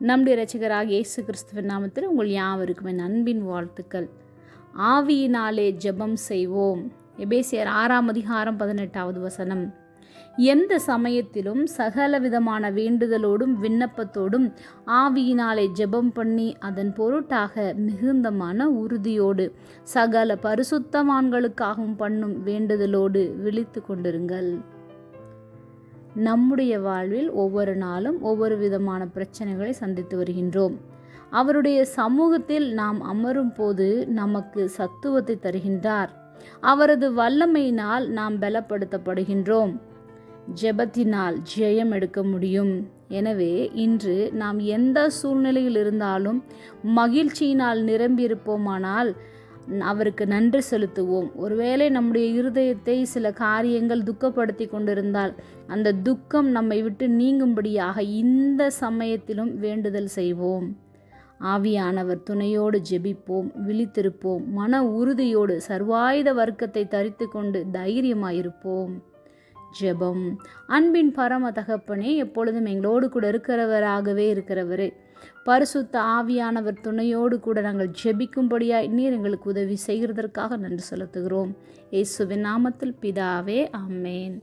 நம்முடைய ரசிகராக இயேசு கிறிஸ்துவின் நாமத்தில் உங்கள் யாவருக்குமே அன்பின் வாழ்த்துக்கள். ஆவியினாலே ஜெபம் செய்வோம். எபேசியர் ஆறாம் அதிகாரம் பதினெட்டாவது வசனம். எந்த சமயத்திலும் சகல விதமான வேண்டுதலோடும் விண்ணப்பத்தோடும் ஆவியினாலே ஜெபம் பண்ணி அதன் பொருட்டாக மிகுந்த மன உறுதியோடு சகல பரிசுத்தவான்களுக்காகவும் பண்ணும் வேண்டுதலோடு விழித்து கொண்டிருங்கள். நம்முடைய வாழ்வில் ஒவ்வொரு நாளும் ஒவ்வொரு விதமான பிரச்சனைகளை சந்தித்து வருகின்றோம். அவருடைய சமூகத்தில் நாம் அமரும் போது நமக்கு சத்துவத்தை தருகின்றார். அவரது வல்லமையினால் நாம் பலப்படுத்தப்படுகின்றோம். ஜெபத்தினால் ஜெயம் எடுக்க முடியும். எனவே இன்று நாம் எந்த சூழ்நிலையில் இருந்தாலும் மகிழ்ச்சியினால் நிரம்பியிருப்போமானால் அவருக்கு நன்றி செலுத்துவோம். ஒருவேளை நம்முடைய இருதயத்தை சில காரியங்கள் துக்கப்படுத்தி கொண்டிருந்தால் அந்த துக்கம் நம்மை விட்டு நீங்கும்படியாக இந்த சமயத்திலும் வேண்டுதல் செய்வோம். ஆவியானவர் துணையோடு ஜெபிப்போம் விழித்திருப்போம் மன உறுதியோடு சர்வாயுத வர்க்கத்தை தரித்து கொண்டு தைரியமாயிருப்போம். ஜெபம். அன்பின் பரம தகப்பனே எப்பொழுதும் எங்களோடு கூட இருக்கிறவராகவே இருக்கிறவரே பரிசுத்த ஆவியானவர் துணையோடு கூட நாங்கள் ஜெபிக்கும்படியாய் நீர் எங்களுக்கு உதவி செய்கிறதற்காக நன்றி செலுத்துகிறோம். இயேசுவின் நாமத்தில் பிதாவே அம்மேன்